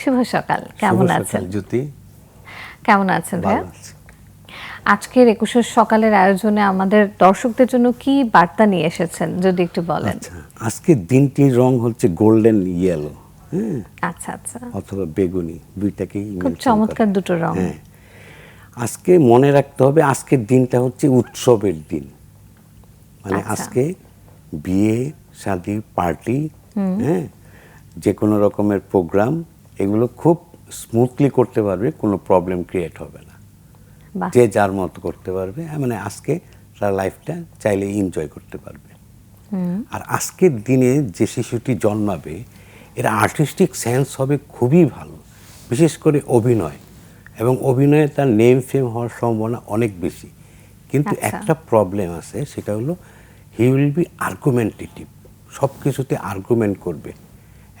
শুভ সকাল। কেমন আছেন? জ্যোতি। কেমন আছেন ভাইয়া। আজকের একুশের সকালের আয়োজনে আমাদের দর্শকদের জন্য কি বার্তা নিয়ে এসেছেন যদি একটু বলেন? আচ্ছা আজকের দিনটির রং হচ্ছে গোল্ডেন ইয়েলো হ্যাঁ? আচ্ছা আচ্ছা। অথবা বেগুনি দুইটাকেই খুব চমৎকার দুটো রং। হ্যাঁ। আজকে মনে রাখতে হবে আজকের দিনটা হচ্ছে উৎসবের দিন। মানে আচ্ছা। আজকে বিয়ে শাদি পার্টি হ্যাঁ? যে কোনো রকমের প্রোগ্রাম এগুলো খুব স্মুথলি করতে পারবে কোনো প্রবলেম ক্রিয়েট হবে না। যে যার মতো করতে পারবে মানে আজকে তার লাইফটা চাইলে এনজয় করতে পারবে। আর আজকের দিনে যে শিশুটি জন্মাবে এর আর্টিস্টিক সেন্স হবে খুবই ভালো বিশেষ করে অভিনয়। এবং অভিনয়ে তার নেম ফেম হওয়ার সম্ভাবনা অনেক বেশি। কিন্তু আচ্ছা। একটা প্রবলেম আছে সেটা হলো হি উইল বি আর্গুমেন্টেটিভ সব কিছুতে আর্গুমেন্ট করবে।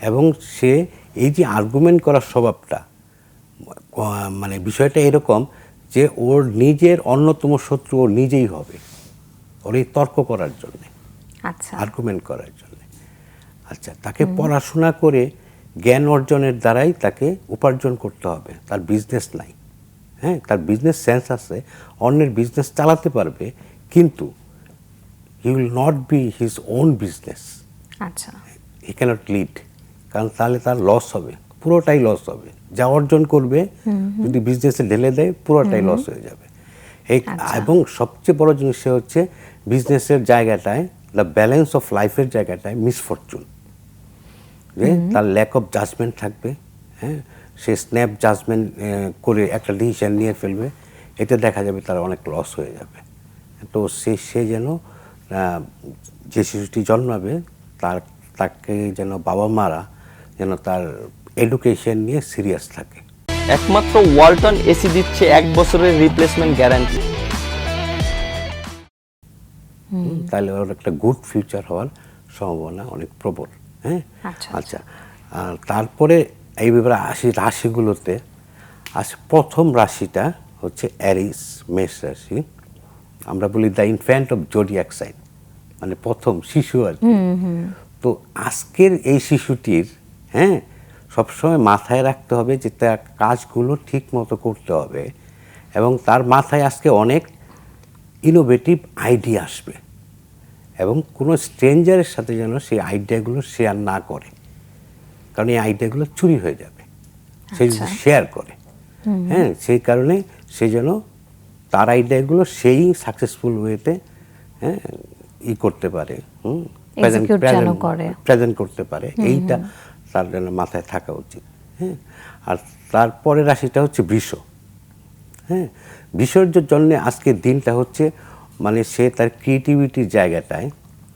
এবং সে এই যে আর্গুমেন্ট করার স্বভাবটা মানে বিষয়টা এরকম যে ওর নিজের অন্যতম শত্রু ও নিজেই হবে। ওর এই তর্ক করার জন্যে আচ্ছা। আর্গুমেন্ট করার জন্য। আচ্ছা তাকে পড়াশোনা করে জ্ঞান অর্জনের দ্বারাই তাকে উপার্জন করতে হবে। তার বিজনেস নাই। হ্যাঁ তার বিজনেস সেন্স আছে অন্যের বিজনেস চালাতে পারবে কিন্তু he will not be his own business আচ্ছা। হি ক্যানট লিড কারণ তাহলে তার লস হবে পুরোটাই লস হবে। যা অর্জন করবে যদি বিজনেসে ঢেলে দেয় পুরোটাই লস হয়ে যাবে। এই এবং সবচেয়ে বড় জিনিস সে হচ্ছে বিজনেসের জায়গাটায় দ্য ব্যালেন্স অফ লাইফের জায়গাটায় মিসফরচুন যে তার ল্যাক অফ জাজমেন্ট থাকবে হ্যাঁ? সে স্ন্যাপ জাজমেন্ট করে একটা ডিসিশন নিয়ে ফেলবে এতে দেখা যাবে তার অনেক লস হয়ে যাবে। তো সে সে যেন যে শিশুটি জন্মাবে তার তাকে যেন বাবা মারা যেন তার এডুকেশন নিয়ে সিরিয়াস থাকে। একমাত্র ওয়ালটন এসি দিচ্ছে এক বছরের রিপ্লেসমেন্ট গ্যারান্টি তাহলে ওর একটা গুড ফিউচার হওয়ার সম্ভাবনা অনেক প্রবল হ্যাঁ? আচ্ছা, আচ্ছা। আর তারপরে এই ব্যাপারে আসি রাশিগুলোতে আজ প্রথম রাশিটা হচ্ছে অ্যারিস মেষ রাশি। আমরা বলি the infant of zodiac sign মানে প্রথম শিশু আর কি। তো আজকের এই শিশুটির হ্যাঁ সবসময় মাথায় রাখতে হবে যে তার কাজগুলো ঠিক মতো করতে হবে এবং তার মাথায় আজকে অনেক ইনোভেটিভ আইডিয়া আসবে এবং কোনো স্ট্রেঞ্জারের সাথে যেন সেই আইডিয়াগুলো শেয়ার না করে। কারণ এই আইডিয়াগুলো চুরি হয়ে যাবে সে যদি আচ্ছা। শেয়ার করে। হ্যাঁ সেই কারণে সে যেন তার আইডিয়াগুলো সেই সাকসেসফুল ওয়েতে হ্যাঁ ই করতে পারে হুম। প্রেজেন্ট করতে পারে। এইটা তার যেন মাথায় থাকা উচিত হ্যাঁ? আর তারপরে রাশিটা হচ্ছে বৃষ হ্যাঁ? বিসর্জের জন্য আজকের দিনটা হচ্ছে মানে সে তার ক্রিয়েটিভিটির জায়গাটায়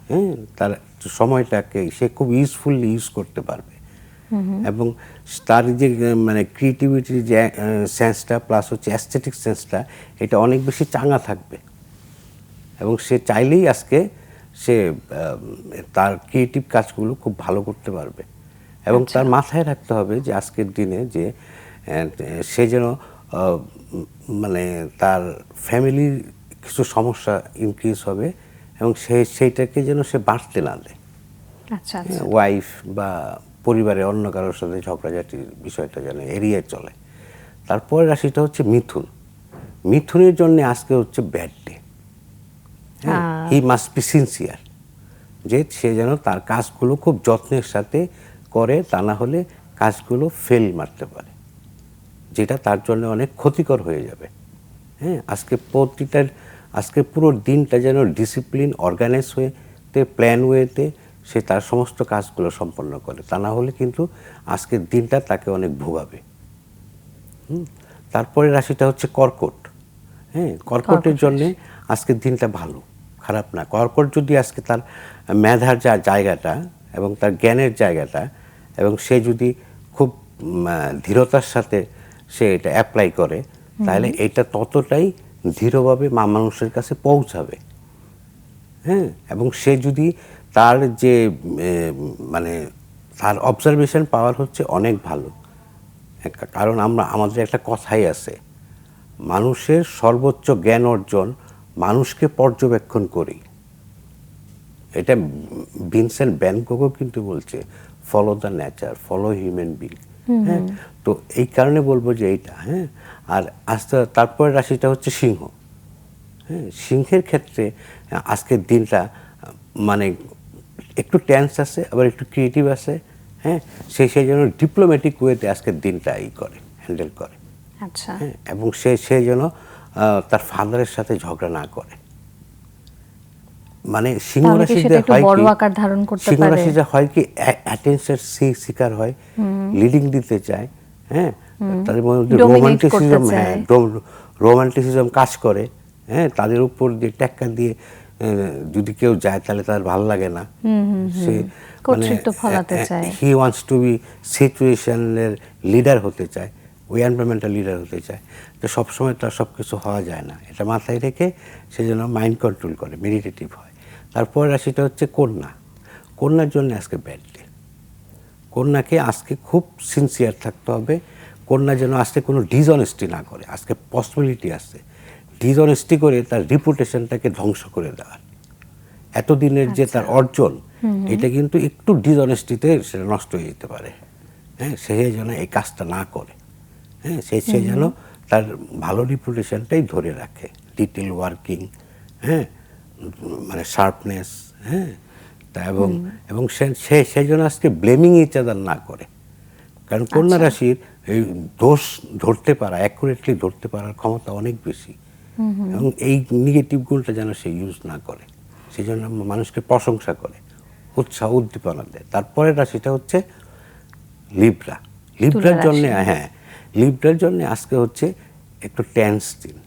হ্যাঁ? তার সময়টাকে সে খুব ইউজফুলি ইউজ করতে পারবে। এবং তার যে মানে ক্রিয়েটিভিটির যে সেন্সটা প্লাস হচ্ছে অ্যাস্থেটিক সেন্সটা এটা অনেক বেশি চাঙা থাকবে। এবং সে চাইলেই আজকে সে তার ক্রিয়েটিভ কাজগুলো খুব ভালো করতে পারবে। এবং তার মাথায় রাখতে হবে যে আজকের দিনে যে সে যেন মানে তার ফ্যামিলির কিছু সমস্যা ইনক্রিজ হবে এবং সে সেইটাকে যেন সে বাড়তে না দেয়। আচ্ছা আচ্ছা। ওয়াইফ বা পরিবারের অন্য কারোর সাথে ঝগড়াঝাটির বিষয়টা যেন এড়িয়ে চলে। তারপরে রাশিটা হচ্ছে মিথুন। মিথুনের জন্য আজকে হচ্ছে bad day he must be sincere যে সে যেন তার কাজগুলো খুব যত্নের সাথে করে তা না হলে কাজগুলো ফেল মারতে পারে যেটা তার জন্য অনেক ক্ষতিকর হয়ে যাবে। হ্যাঁ আজকে প্রতিটার আজকে পুরো দিনটা যেন ডিসিপ্লিন অর্গানাইজ হয়েতে প্ল্যান ওয়েতে সে তার সমস্ত কাজগুলো সম্পন্ন করে। তা না হলে কিন্তু আজকের দিনটা তাকে অনেক ভোগাবে। হুম তারপরে রাশিটা হচ্ছে কর্কট। হ্যাঁ কর্কটের জন্যে আজকের দিনটা ভালো খারাপ না। কর্কট যদি আজকে তার মেধার যা জায়গাটা এবং তার জ্ঞানের জায়গাটা এবং সে যদি খুব ধীরতার সাথে সে এটা অ্যাপ্লাই করে তাহলে এটা ততটাই ধীরভাবে মা মানুষের কাছে পৌঁছাবে। হ্যাঁ? এবং সে যদি তার যে মানে তার অবজারভেশন পাওয়ার হচ্ছে অনেক ভালো। কারণ আমরা আমাদের একটা কথাই আছে মানুষের সর্বোচ্চ জ্ঞান অর্জন মানুষকে পর্যবেক্ষণ করি এটা ভিনসেন্ট ব্যানকোকও কিন্তু বলছে follow the nature follow human being হ্যাঁ? তো এই কারণে বলব যে এইটা হ্যাঁ? আর আস্তে তারপরে রাশিটা হচ্ছে সিংহ। হ্যাঁ? সিংহের ক্ষেত্রে আজকের দিনটা মানে একটু টেন্স আছে আবার একটু ক্রিয়েটিভ আছে হ্যাঁ? সে সেই জন্য ডিপ্লোম্যাটিক ওয়েতে আজকের দিনটা ই করে হ্যান্ডেল করে। আচ্ছা। হ্যাঁ? এবং সে সে যেন তার ফাদারের সাথে ঝগড়া না করে। মানে সিংহ রাশিতে হয় বড় আকার ধারণ করতে সিংহ রাশিতে হয় কি অ্যাটেনশন শিকার হয় লিডিং দিতে চায় হ্যাঁ? তাদের মধ্যে রোমান্টিসিজম হ্যাঁ রোমান্টিসিজম কাজ করে হ্যাঁ? তাদের উপর দিয়ে টেক্কা দিয়ে যদি কেউ যায় তাহলে তার ভালো লাগে না। সে। হি ওয়ান্টস টু বি সিচুয়েশনের লিডার হতে চায় ওই এনভারনমেন্টাল লিডার হতে চায়। তো সবসময় তার সব কিছু হওয়া যায় না। এটা মাথায় রেখে সে যেন মাইন্ড কন্ট্রোল করে মেডিটেটিভ হয়। তারপর রাশিটা হচ্ছে কন্যা। কন্যার জন্য আজকে ব্যাড ডে কন্যাকে আজকে খুব সিনসিয়ার থাকতে হবে। কন্যা যেন আজকে কোনো ডিসঅনেস্টি না করে আজকে পসিবিলিটি আছে। ডিসঅনেস্টি করে তার রিপুটেশনটাকে ধ্বংস করে দেওয়ার। এতদিনের যে তার অর্জন এটা কিন্তু একটু ডিসঅনেস্টিতে সেটা নষ্ট হয়ে যেতে পারে। হ্যাঁ সে যেন এই কাজটা না করে। হ্যাঁ সে সে যেন তার ভালো রিপুটেশনটাই ধরে রাখে। ডিটেল ওয়ার্কিং হ্যাঁ মানে শার্পনেস হ্যাঁ? তা এবং এবং সে সেই জন্য আজকে ব্লেমিং ইচ আদার না করে। কারণ কন্যা রাশির এই দোষ ধরতে পারা অ্যাকুরেটলি ধরতে পারার ক্ষমতা অনেক বেশি। এবং এই নেগেটিভ গুণটা যেন সে ইউজ না করে সেই জন্য মানুষকে প্রশংসা করে উৎসাহ উদ্দীপনা দেয়। তারপরে রাশিটা হচ্ছে লিব্রা লিব্রার জন্যে হ্যাঁ লিব্রার জন্যে আজকে হচ্ছে একটু টেন্স দিন।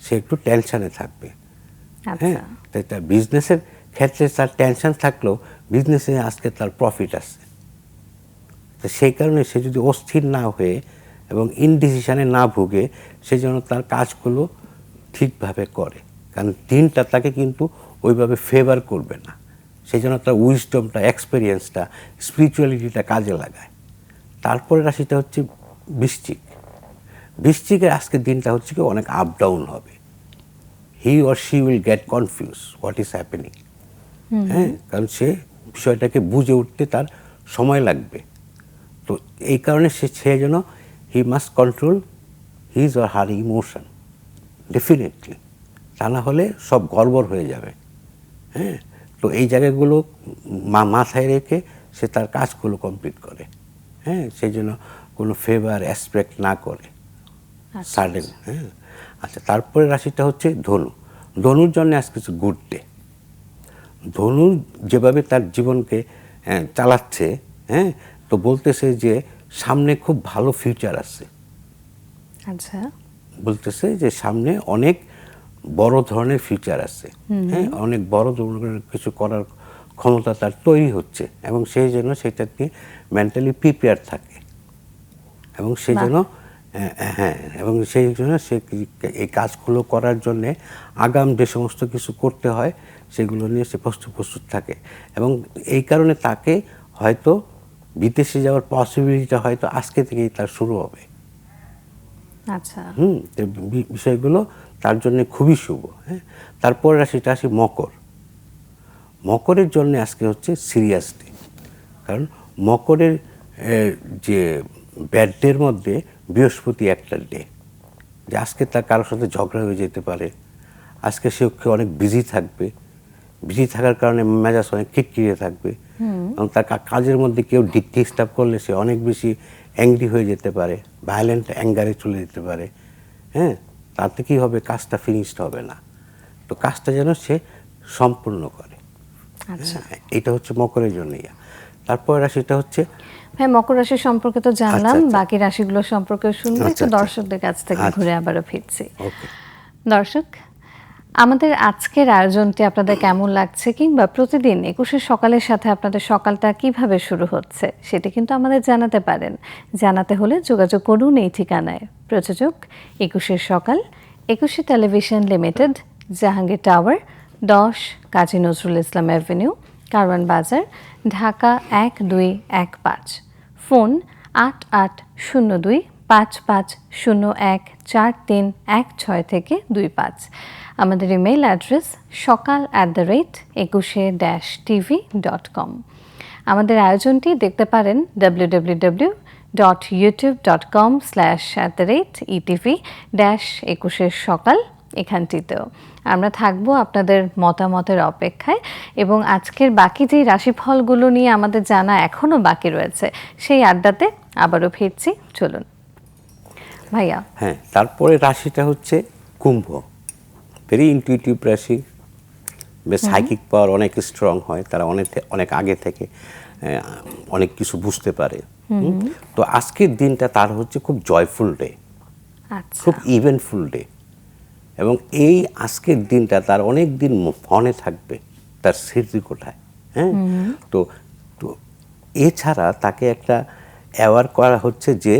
সে একটু টেনশনে থাকবে। হ্যাঁ আচ্ছা। তো তার বিজনেসের ক্ষেত্রে তার টেনশন থাকলেও বিজনেসে আজকে তার প্রফিট আছে। তো সেই কারণে সে যদি অস্থির না হয়ে এবং ইনডিসিশনে না ভুগে সে যেন তার কাজগুলো ঠিকভাবে করে। কারণ দিনটা তাকে কিন্তু ওইভাবে ফেভার করবে না। সেই জন্য তার উইজডমটা এক্সপিরিয়েন্সটা স্পিরিচুয়ালিটিটা কাজে লাগায়। তারপরে রাশিটা হচ্ছে বৃশ্চিক। বৃশ্চিকের আজকের দিনটা হচ্ছে কি অনেক আপ ডাউন হবে। He or she will get confuse what is happening হ্যাঁ কারণ সে বিষয়টাকে বুঝে উঠতে তার সময় লাগবে। তো এই কারণে সে সে যেন he must control his or her emotion definitely তা না হলে সব গড়বড় হয়ে যাবে। হ্যাঁ তো এই জায়গাগুলো মা- মাথায় রেখে সে তার কাজগুলো কমপ্লিট করে। হ্যাঁ সেই জন্য কোনো ফেভার অ্যাসপেক্ট না করে। সাডেন হ্যাঁ। আচ্ছা তারপরে রাশিটা হচ্ছে ধনু। ধনুর জন্য আজকে কিছু গুড ডে ধনু যেভাবে তার জীবনকে চালাচ্ছে হ্যাঁ তো বলতেছে যে সামনে খুব ভালো ফিউচার আছে আচ্ছা। বলতেছে যে সামনে অনেক বড় ধরনের ফিউচার আছে হ্যাঁ অনেক বড় ধরনের কিছু করার ক্ষমতা তার তৈরি হচ্ছে এবং সেই জন্য সেটা নিয়ে মেন্টালি প্রিপেয়ার থাকে। এবং সেই জন্য হ্যাঁ এবং সেই জন্য সে এই কাজগুলো করার জন্যে আগাম যে সমস্ত কিছু করতে হয় সেগুলো নিয়ে সে প্রস্তুত প্রস্তুত থাকে। এবং এই কারণে তাকে হয়তো বিদেশে যাওয়ার পসিবিলিটিটা হয়তো আজকে থেকেই তার শুরু হবে। আচ্ছা। হুম বিষয়গুলো তার জন্য খুবই শুভ হ্যাঁ। তারপর রাশিটা আসি মকর। মকরের জন্য আজকে হচ্ছে সিরিয়াস ডে কারণ মকরের যে ব্যাড ডের মধ্যে বৃহস্পতি একটা ডে যে আজকে তার কারোর সাথে ঝগড়া হয়ে যেতে পারে। আজকে সে অনেক বিজি থাকবে। বিজি থাকার কারণে মেজাজ অনেক খিটখিরে থাকবে। এবং তার কাজের মধ্যে কেউ ডিস্টার্ব করলে সে অনেক বেশি অ্যাংরি হয়ে যেতে পারে ভায়োলেন্ট অ্যাঙ্গারে চলে যেতে পারে। হ্যাঁ? তাতে কি হবে? কাজটা ফিনিশড হবে না। তো কাজটা যেন সে সম্পূর্ণ করে। আচ্ছা। হ্যাঁ, এটা হচ্ছে মকরের জন্য ইয়া তারপর রাশিটা হচ্ছে ভাই মকর রাশি সম্পর্কে তো জানলাম আচ্ছা, আচ্ছা। বাকি রাশিগুলো সম্পর্কে শুনব আচ্ছা, একটু আচ্ছা। দর্শকদের কাছ থেকে আচ্ছা। ঘুরে আবারও ফিরছি দর্শক আমাদের আজকের আয়োজনটি আপনাদের কেমন লাগছে কিংবা প্রতিদিন একুশে সকালের সাথে আপনাদের সকালটা কীভাবে শুরু হচ্ছে সেটি কিন্তু আমাদের জানাতে পারেন জানাতে হলে যোগাযোগ করুন এই ঠিকানায় প্রযোজক একুশের সকাল একুশে টেলিভিশন লিমিটেড জাহাঙ্গীর টাওয়ার দশ কাজী নজরুল ইসলাম অ্যাভিনিউ কারওয়ান বাজার ঢাকা এক দুই এক পাঁচ। ফোন আট আট শূন্য দুই পাঁচ পাঁচ শূন্য এক চার তিন এক ছয় থেকে দুই পাঁচ। আমাদের ইমেল অ্যাড্রেস সকাল at the rate Ekushey dash TV dot com. আমাদের আয়োজনটি দেখতে পারেন W W W dot YouTube dot com slash at the rate ETV dash একুশের সকাল এখানটিতেও। আমরা থাকব আপনাদের মতামতের অপেক্ষায় এবং আজকের বাকি যেই রাশিফলগুলো নিয়ে আমাদের জানা এখনও বাকি রয়েছে সেই আড্ডাতে আবারও ফিরছি। চলুন। ভাইয়া। হ্যাঁ তারপরে রাশিটা হচ্ছে কুম্ভ। ভেরি ইনটিউটিভ রাশি। বেশ সাইকিক পাওয়ার অনেক স্ট্রং হয় তারা অনেক অনেক আগে থেকে অনেক কিছু বুঝতে পারে। তো আজকের দিনটা তার হচ্ছে খুব জয়ফুল ডে আচ্ছা। খুব ইভেন্টফুল ডে এবং এই আজকের দিনটা তার অনেক দিন মনে থাকবে তার স্মৃতি কোঠায় হ্যাঁ? তো তো এছাড়া তাকে একটা অ্যাওয়ার করা হচ্ছে যে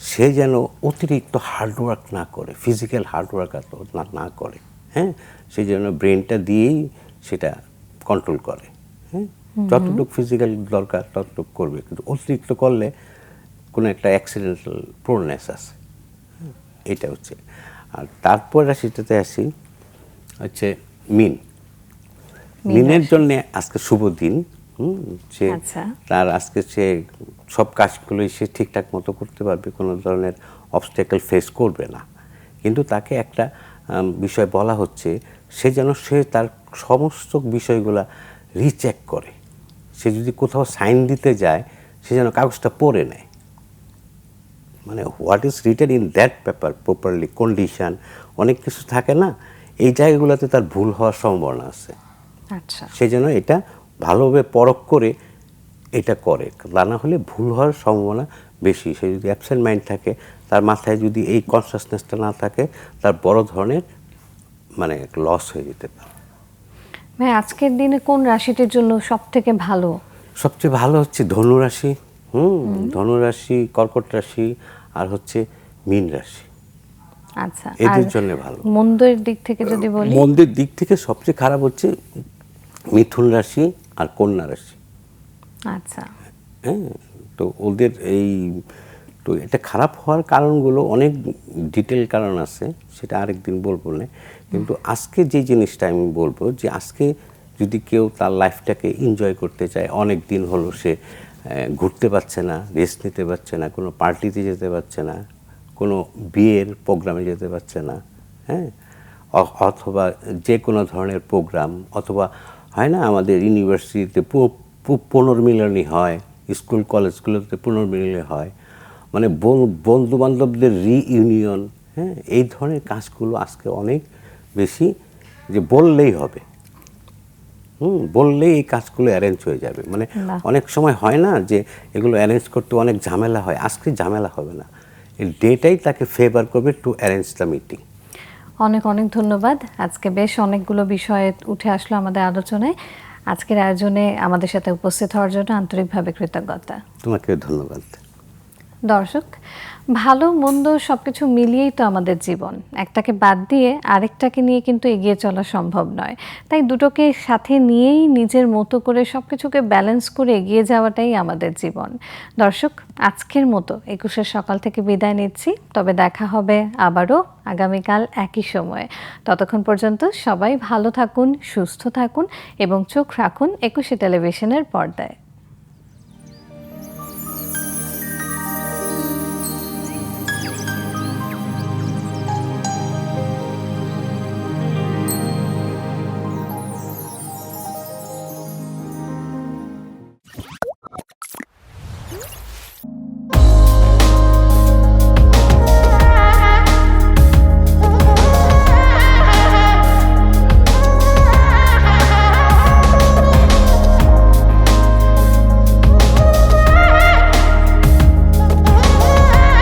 সে যেন অতিরিক্ত হার্ডওয়ার্ক না করে ফিজিক্যাল হার্ডওয়ার্ক না না করে হ্যাঁ? সে যেন ব্রেনটা দিয়েই সেটা কন্ট্রোল করে হ্যাঁ? যতটুকু ফিজিক্যাল দরকার ততটুকু করবে কিন্তু অতিরিক্ত করলে কোনো একটা অ্যাক্সিডেন্টাল প্রোনেস আছে এটা হচ্ছে। আর তারপর রাশিটাতে আসি হচ্ছে মিন। মিনের। জন্য আজকে শুভ দিন সে আচ্ছা। তার আজকে সে সব কাজগুলোই সে ঠিকঠাক মতো করতে পারবে কোনো ধরনের অবস্টেকল ফেস করবে না। কিন্তু তাকে একটা বিষয় বলা হচ্ছে সে যেন সে তার সমস্ত বিষয়গুলা রিচেক করে। সে যদি কোথাও সাইন দিতে যায় সে যেন কাগজটা পড়ে নেয়। মানে what is written in that paper properly condition অনেক কিছু থাকে না এই জায়গাগুলোতে তার ভুল হওয়ার সম্ভাবনা আছে। আচ্ছা। সে যেন এটা ভালোভাবে পরখ করে এটা করে তা না হলে ভুল হওয়ার সম্ভাবনা বেশি। সে যদি অ্যাবসেন্ট মাইন্ড থাকে তার মাথায় যদি এই কনসাসনেসটা না থাকে তার বড় ধরনের মানে লস হয়ে যেতে পারে। ভাই আজকের দিনে কোন রাশিটির জন্য সব থেকে ভালো? সবচেয়ে ভালো হচ্ছে ধনুরাশি হুম ধনুরাশি কর্কট রাশি আর হচ্ছে মীন রাশি। আচ্ছা এদের জন্য ভালো। মন্দের দিক থেকে যদি বলি? মন্দের দিক থেকে সবচেয়ে খারাপ হচ্ছে মিথুন রাশি আর কন্যা রাশি। আচ্ছা। হ্যাঁ তো ওদের এই তো এটা খারাপ হওয়ার কারণগুলো অনেক ডিটেল কারণ আছে সেটা আরেকদিন বলব না। কিন্তু আজকে যে জিনিসটা আমি বলব যে আজকে যদি কেউ তার লাইফটাকে এনজয় করতে চায় অনেক দিন হলো সে ঘুরতে পারছে না, রেস্ট নিতে পারছে না, কোনো পার্টিতে যেতে পারছে না, কোনো বিয়ের প্রোগ্রামে যেতে পারছে না হ্যাঁ? অথবা যে কোনো ধরনের প্রোগ্রাম, অথবা হয় না আমাদের ইউনিভার্সিটিতে পুনর্মিলনী হয়, স্কুল, কলেজগুলোতে পুনর্মিলনী হয় মানে বন্ধু বান্ধবদের রিইউনিয়ন হ্যাঁ? এই ধরনের কাজগুলো আজকে অনেক বেশি যে বললেই হবে। হুম বললেই এই কাজগুলো অ্যারেঞ্জ হয়ে যাবে। মানে অনেক সময় হয় না যে এগুলো অ্যারেঞ্জ করতে অনেক ঝামেলা হয় আজকে ঝামেলা হবে না। এই ডেটাই তাকে ফেভার করবে টু অ্যারেঞ্জ দ্য মিটিং অনেক অনেক ধন্যবাদ। আজকে বেশ অনেকগুলো বিষয়ে উঠে আসলো আমাদের আলোচনায়। আজকের আয়োজনে আমাদের সাথে উপস্থিত হওয়ার জন্য আন্তরিকভাবে কৃতজ্ঞতা। তোমাকে ধন্যবাদ। দর্শক ভালো, মন্দ সবকিছু মিলিয়েই তো আমাদের জীবন। একটাকে বাদ দিয়ে আরেকটাকে নিয়ে কিন্তু এগিয়ে চলা সম্ভব নয়। তাই দুটোকে সাথে নিয়েই নিজের মতো করে সবকিছুকে ব্যালেন্স করে এগিয়ে যাওয়াটাই আমাদের জীবন। দর্শক, আজকের মতো একুশের সকাল থেকে বিদায় নিচ্ছি। তবে দেখা হবে আবারও আগামীকাল একই সময়ে। ততক্ষণ পর্যন্ত সবাই ভালো থাকুন, সুস্থ থাকুন এবং চোখ রাখুন একুশে টেলিভিশনের পর্দায়।